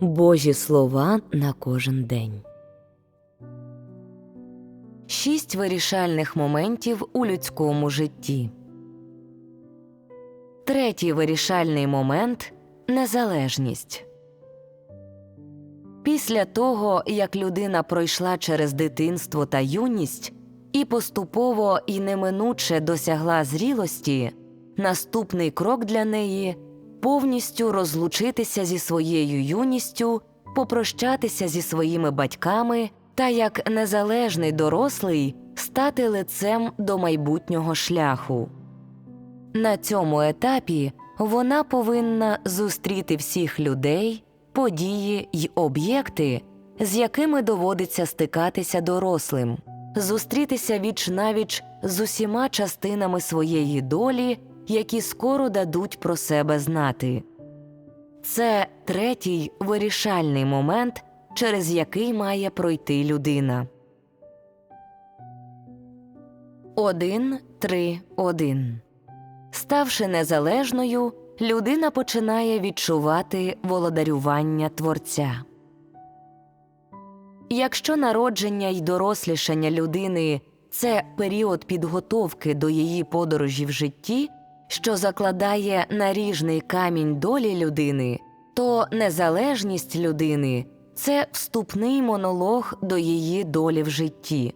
Божі слова на кожен день. Шість вирішальних моментів у людському житті. Третій вирішальний момент незалежність. Після того, як людина пройшла через дитинство та юність і поступово і неминуче досягла зрілості, наступний крок для неї повністю розлучитися зі своєю юністю, попрощатися зі своїми батьками та як незалежний дорослий стати лицем до майбутнього шляху. На цьому етапі вона повинна зустріти всіх людей, події й об'єкти, з якими доводиться стикатися дорослим, зустрітися віч навіч з усіма частинами своєї долі, які скоро дадуть про себе знати. Це третій вирішальний момент, через який має пройти людина. 1.3.1 Ставши незалежною, людина починає відчувати володарювання Творця. Якщо народження й дорослішання людини це період підготовки до її подорожі в житті, що закладає наріжний камінь долі людини, то незалежність людини це вступний монолог до її долі в житті.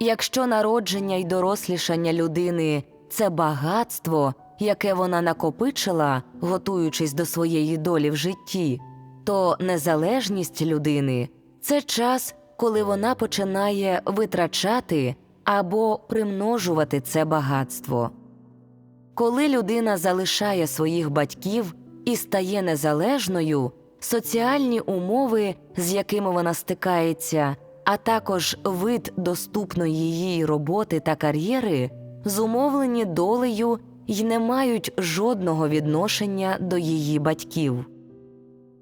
Якщо народження й дорослішання людини це багатство, яке вона накопичила, готуючись до своєї долі в житті, то незалежність людини це час, коли вона починає витрачати або примножувати це багатство. Коли людина залишає своїх батьків і стає незалежною, соціальні умови, з якими вона стикається, а також вид доступної її роботи та кар'єри, зумовлені долею й не мають жодного відношення до її батьків.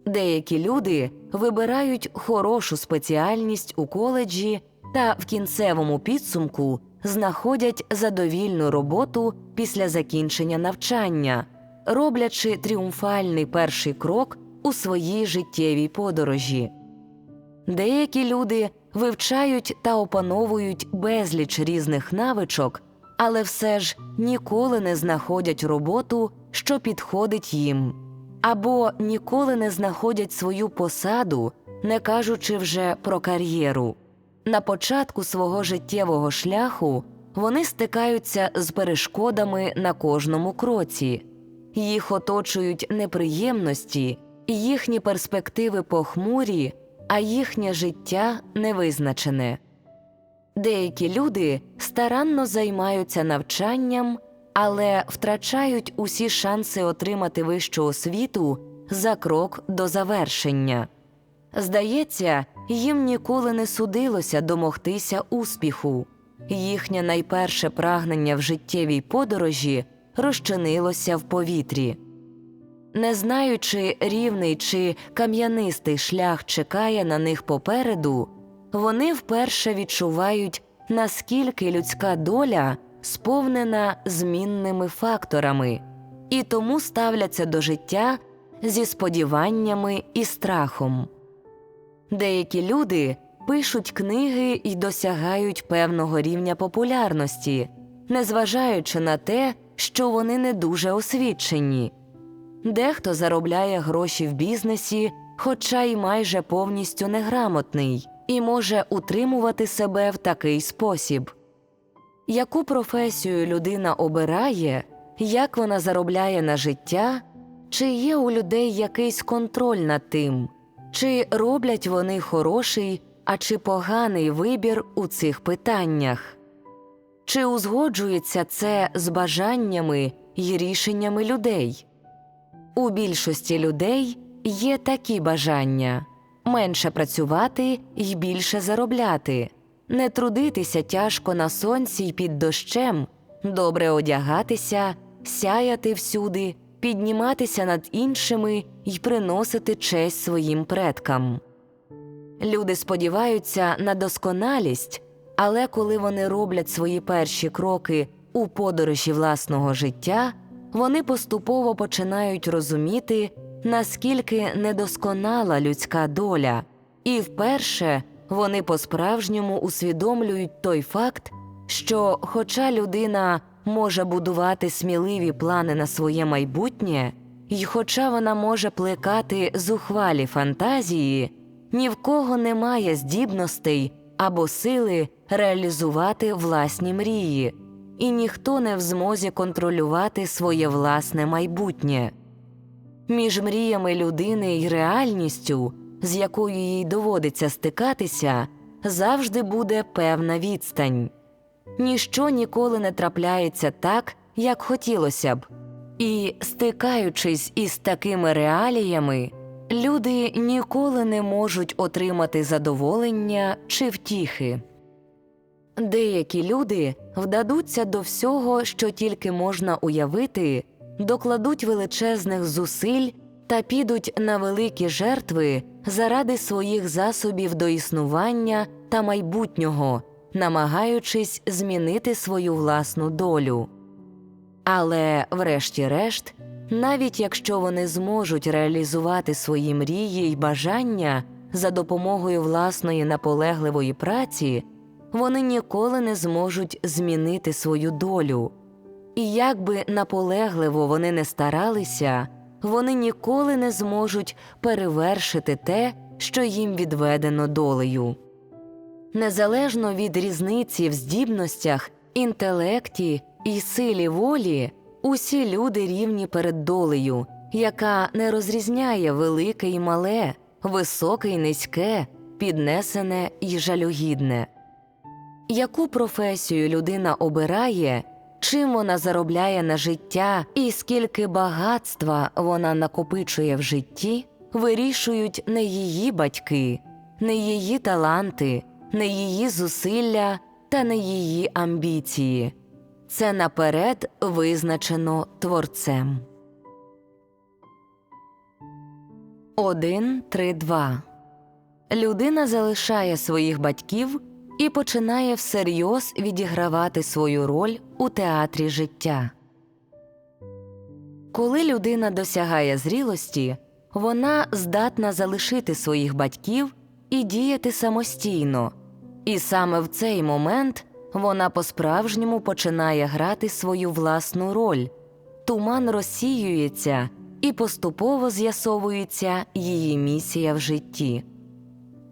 Деякі люди вибирають хорошу спеціальність у коледжі та в кінцевому підсумку знаходять задовільну роботу після закінчення навчання, роблячи тріумфальний перший крок у своїй життєвій подорожі. Деякі люди вивчають та опановують безліч різних навичок, але все ж ніколи не знаходять роботу, що підходить їм, або ніколи не знаходять свою посаду, не кажучи вже про кар'єру. На початку свого життєвого шляху вони стикаються з перешкодами на кожному кроці, їх оточують неприємності, їхні перспективи похмурі, а їхнє життя невизначене. Деякі люди старанно займаються навчанням, але втрачають усі шанси отримати вищу освіту за крок до завершення. Здається, їм ніколи не судилося домогтися успіху, їхнє найперше прагнення в життєвій подорожі розчинилося в повітрі. Не знаючи, рівний чи кам'янистий шлях чекає на них попереду, вони вперше відчувають, наскільки людська доля сповнена змінними факторами, і тому ставляться до життя зі сподіваннями і страхом. Деякі люди пишуть книги і досягають певного рівня популярності, незважаючи на те, що вони не дуже освічені. Дехто заробляє гроші в бізнесі, хоча й майже повністю неграмотний, і може утримувати себе в такий спосіб. Яку професію людина обирає, як вона заробляє на життя, чи є у людей якийсь контроль над тим, чи роблять вони хороший, а чи поганий вибір у цих питаннях? Чи узгоджується це з бажаннями й рішеннями людей? У більшості людей є такі бажання менше працювати й більше заробляти, не трудитися тяжко на сонці й під дощем, добре одягатися, сяяти всюди, підніматися над іншими й приносити честь своїм предкам. Люди сподіваються на досконалість, але коли вони роблять свої перші кроки у подорожі власного життя, вони поступово починають розуміти, наскільки недосконала людська доля, і вперше вони по-справжньому усвідомлюють той факт, що, хоча людина може будувати сміливі плани на своє майбутнє, і хоча вона може плекати зухвалі фантазії, ні в кого немає здібностей або сили реалізувати власні мрії, і ніхто не в змозі контролювати своє власне майбутнє. Між мріями людини і реальністю, з якою їй доводиться стикатися, завжди буде певна відстань. Ніщо ніколи не трапляється так, як хотілося б. І, стикаючись із такими реаліями, люди ніколи не можуть отримати задоволення чи втіхи. Деякі люди вдадуться до всього, що тільки можна уявити, докладуть величезних зусиль та підуть на великі жертви заради своїх засобів до існування та майбутнього, намагаючись змінити свою власну долю. Але, врешті-решт, навіть якщо вони зможуть реалізувати свої мрії й бажання за допомогою власної наполегливої праці, вони ніколи не зможуть змінити свою долю. І як би наполегливо вони не старалися, вони ніколи не зможуть перевершити те, що їм відведено долею. Незалежно від різниці в здібностях, інтелекті і силі волі, усі люди рівні перед долею, яка не розрізняє велике і мале, високе і низьке, піднесене і жалюгідне. Яку професію людина обирає, чим вона заробляє на життя і скільки багатства вона накопичує в житті, вирішують не її батьки, не її таланти, не її зусилля та не її амбіції. Це наперед визначено творцем. 1.3.2 Людина залишає своїх батьків і починає всерйоз відігравати свою роль у театрі життя. Коли людина досягає зрілості, вона здатна залишити своїх батьків і діяти самостійно, і саме в цей момент вона по-справжньому починає грати свою власну роль, туман розсіюється і поступово з'ясовується її місія в житті.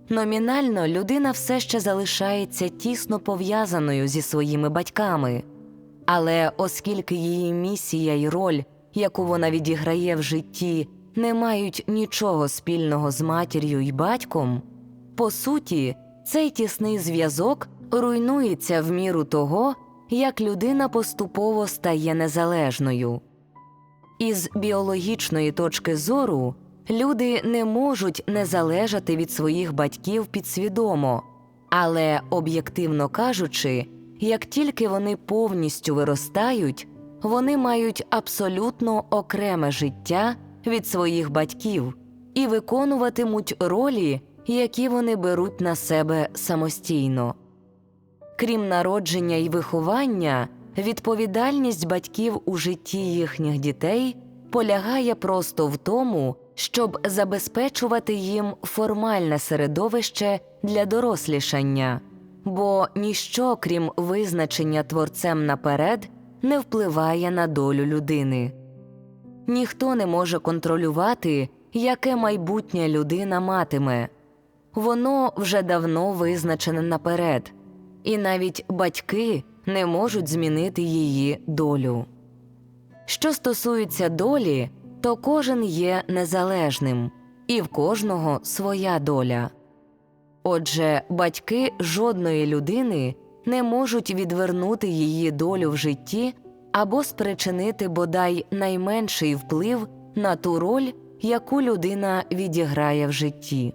Номінально людина все ще залишається тісно пов'язаною зі своїми батьками, але оскільки її місія й роль, яку вона відіграє в житті, не мають нічого спільного з матір'ю й батьком, по суті, цей тісний зв'язок руйнується в міру того, як людина поступово стає незалежною. Із біологічної точки зору люди не можуть не залежати від своїх батьків підсвідомо, але, об'єктивно кажучи, як тільки вони повністю виростають, вони мають абсолютно окреме життя від своїх батьків і виконуватимуть ролі, які вони беруть на себе самостійно. Крім народження і виховання, відповідальність батьків у житті їхніх дітей полягає просто в тому, щоб забезпечувати їм формальне середовище для дорослішання, бо ніщо, крім визначення творцем наперед, не впливає на долю людини. Ніхто не може контролювати, яке майбутнє людина матиме, воно вже давно визначене наперед, і навіть батьки не можуть змінити її долю. Що стосується долі, то кожен є незалежним, і в кожного своя доля. Отже, батьки жодної людини не можуть відвернути її долю в житті або спричинити бодай найменший вплив на ту роль, яку людина відіграє в житті.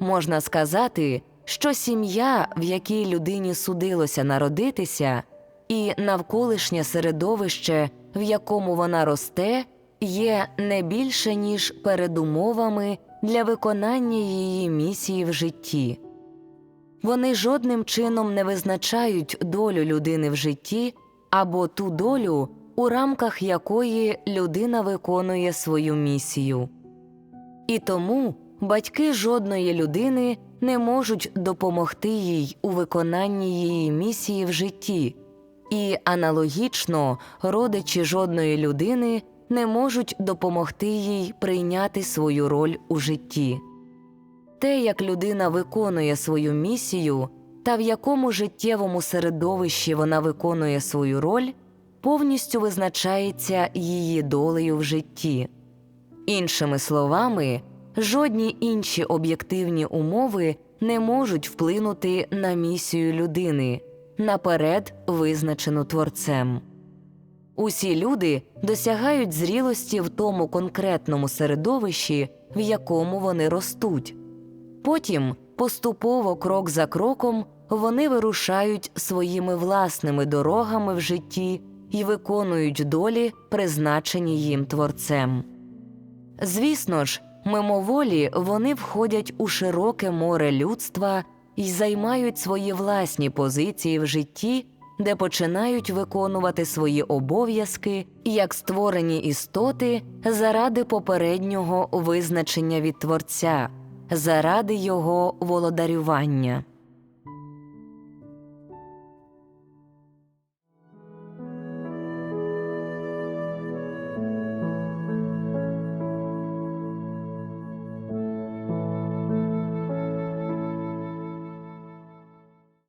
Можна сказати, що сім'я, в якій людині судилося народитися, і навколишнє середовище, в якому вона росте, є не більше ніж передумовами для виконання її місії в житті. Вони жодним чином не визначають долю людини в житті або ту долю, у рамках якої людина виконує свою місію. І тому батьки жодної людини не можуть допомогти їй у виконанні її місії в житті, і аналогічно родичі жодної людини не можуть допомогти їй прийняти свою роль у житті. Те, як людина виконує свою місію та в якому життєвому середовищі вона виконує свою роль, повністю визначається її долею в житті. Іншими словами, жодні інші об'єктивні умови не можуть вплинути на місію людини, наперед визначену творцем. Усі люди досягають зрілості в тому конкретному середовищі, в якому вони ростуть. Потім, поступово, крок за кроком, вони вирушають своїми власними дорогами в житті і виконують долі, призначені їм творцем. Звісно ж, мимоволі вони входять у широке море людства і займають свої власні позиції в житті, де починають виконувати свої обов'язки як створені істоти заради попереднього визначення від Творця, заради його володарювання.